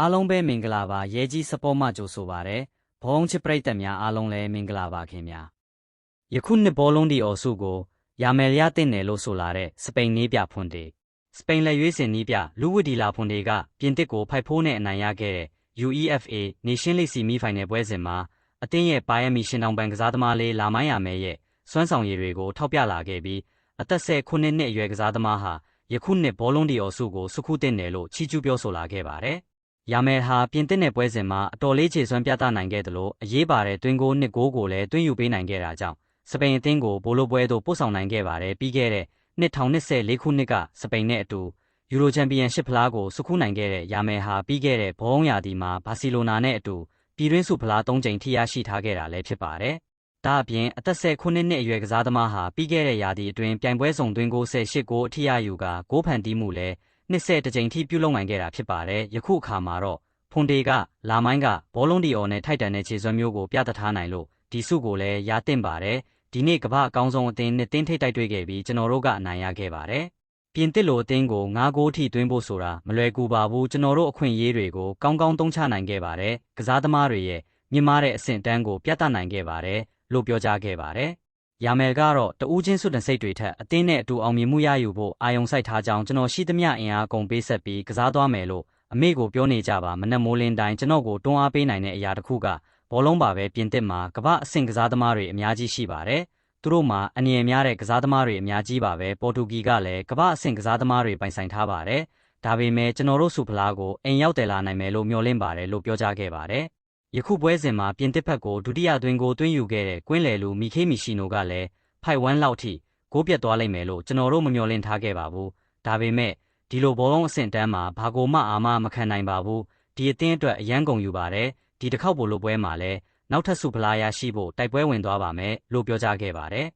အားလုံးပဲမင်္ဂလာပါရဲကြီးစပေါ်မှကြိုဆိုပါရယ်ဘုံချစ်ပရိသတ်များအားလုံးလည်းမင်္ဂလာပါခင်ဗျာယခုနှစ်ဘောလုံးဒီအော်စုကိုယာမယ်ရတဲ့နယ်လို့ဆိုလာတဲ့စပိန်နေပြဖွန်တေစပိန်လက်ရွေးစင်နီးပြလူဝီဒီလာဖွန်တေကပြင်တစ်ကိုဖိုက်ဖိုးနဲ့အနိုင်ရခဲ့တဲ့ UEFA Nation League ဆီမီဖိုင်နယ်ပွဲစဉ်မှာအသင်းရဲ့ပါယမီရှင်တောင်ပန်ကစားသမားလေးလာမိုင်းရမယ်ရဲ့စွမ်းဆောင်ရည်တွေကိုထောက်ပြလာခဲ့ပြီးအသက်၁၉နှစ်အရွယ်ကစားသမားဟာယခုနှစ်ဘောလုံးဒီအော်စုကိုစုခုတင်တယ်လို့ချီးကျူးပြောဆိုလာခဲ့ပါတယ်။ ယာမယ်ဟာပြင်သစ်နယ်ပွဲစဉ်မှာအတော်လေးခြေစွမ်းပြသနိုင်ခဲ့တယ်လို့အရေးပါတဲ့တွင်းကိုနှစ်ကိုးကိုလည်းတွင်းယူပေးနိုင်ခဲ့တာကြောင့်စပိန်အသင်းကိုဘိုလိုပွဲသို့ပို့ဆောင်နိုင်ခဲ့ပါတယ်ပြီးခဲ့တဲ့2024ခုနှစ်ကစပိန်နဲ့အတူယူရိုချန်ပီယံရှစ်ဖလားကိုစုခုနိုင်ခဲ့တဲ့ယာမယ်ဟာပြီးခဲ့တဲ့ဘောင်းရာသီမှာဘာစီလိုနာနဲ့အတူပြည်တွင်းစုဖလား၃ကြိမ်ထိရရှိထားခဲ့တာလည်းဖြစ်ပါတယ်။ဒါအပြင်အသက်၁၉နှစ်အရွယ်ကစားသမားဟာပြီးခဲ့တဲ့ရာသီအတွင်းပြိုင်ပွဲဆောင်သွင်းကို18ကိုအထိရယူကဂိုးဖန်တီးမှုလည်း 20တကြိမ်ထိပြုလုပ်နိုင်ခဲ့တာဖြစ်ပါတယ်။ယခုအခါမှာတော့ဖွန်တေကလာမိုင်းကဘောလုံးဒီအော်နဲ့ထိုက်တန်တဲ့ခြေစွမ်းမျိုးကိုပြသထားနိုင်လို့ဒီစုကိုလည်းရတင်ပါတယ်။ဒီနေ့ကမ္ဘာအကောင်းဆုံးအသင်းနဲ့တင်းထိတ်တိုက်တွေ့ခဲ့ပြီးကျွန်တော်တို့ကအနိုင်ရခဲ့ပါတယ်။ပြင်တစ်လိုအသင်းကို9ဂိုးထိသွင်းဖို့ဆိုတာမလွယ်ကူပါဘူးကျွန်တော်တို့အခွင့်အရေးတွေကိုကောင်းကောင်းသုံးချနိုင်ခဲ့ပါတယ်။ကစားသမားတွေရဲ့မြင့်မားတဲ့အဆင့်တန်းကိုပြသနိုင်ခဲ့ပါတယ်လို့ပြောကြားခဲ့ပါတယ်။ ယာမယ်ကတော့တဦးချင်းစွတ်တဲ့စိတ်တွေထက်အသင်းနဲ့အတူအောင်မြင်မှုရယူဖို့အာရုံစိုက်ထားကြောင်းကျွန်တော်ရှိသမျှအင်အားကုန်ပေးဆက်ပြီးကစားသွားမယ်လို့အမေကိုပြောနေကြပါမနက်မိုးလင်းတိုင်းကျွန်တော်ကိုတွန်းအားပေးနိုင်တဲ့အရာတစ်ခုကဘောလုံးပါပဲပြင်သစ်မှာကမ္ဘာအဆင့်ကစားသမားတွေအများကြီးရှိပါတယ်။သူတို့မှာအနေအများတဲ့ကစားသမားတွေအများကြီးပါပဲပေါ်တူဂီကလည်းကမ္ဘာအဆင့်ကစားသမားတွေပိုင်ဆိုင်ထားပါတယ်။ဒါပေမဲ့ကျွန်တော်တို့စုဖလားကိုအိမ်ရောက်တယ်လာနိုင်မယ်လို့မျှော်လင့်ပါတယ်လို့ပြောကြားခဲ့ပါတယ်။ ယခုပွဲစဉ်မှာပြင်သစ်ဘက်ကိုဒုတိယသွင်းကိုသွင်းယူခဲ့တဲ့ကွင်းလယ်လူမီခေးမီရှိနိုကလည်းဖိုက်ဝမ်လောက်ထိဂိုးပြတ်သွားလိမ့်မယ်လို့ကျွန်တော်တို့မမျှော်လင့်ထားခဲ့ပါဘူး။ဒါပေမဲ့ဒီလိုဘောလုံးအဆင့်တန်းမှာဘာကိုမှအာမမခံနိုင်ပါဘူးဒီအသင်းအတွက်အရန်ကုန်ယူပါတယ်ဒီတစ်ခေါက်ပို့လို့ပွဲမှာလည်းနောက်ထပ်စုဖလားရရှိဖို့တိုက်ပွဲဝင်သွားပါမယ်လို့ပြောကြားခဲ့ပါတယ်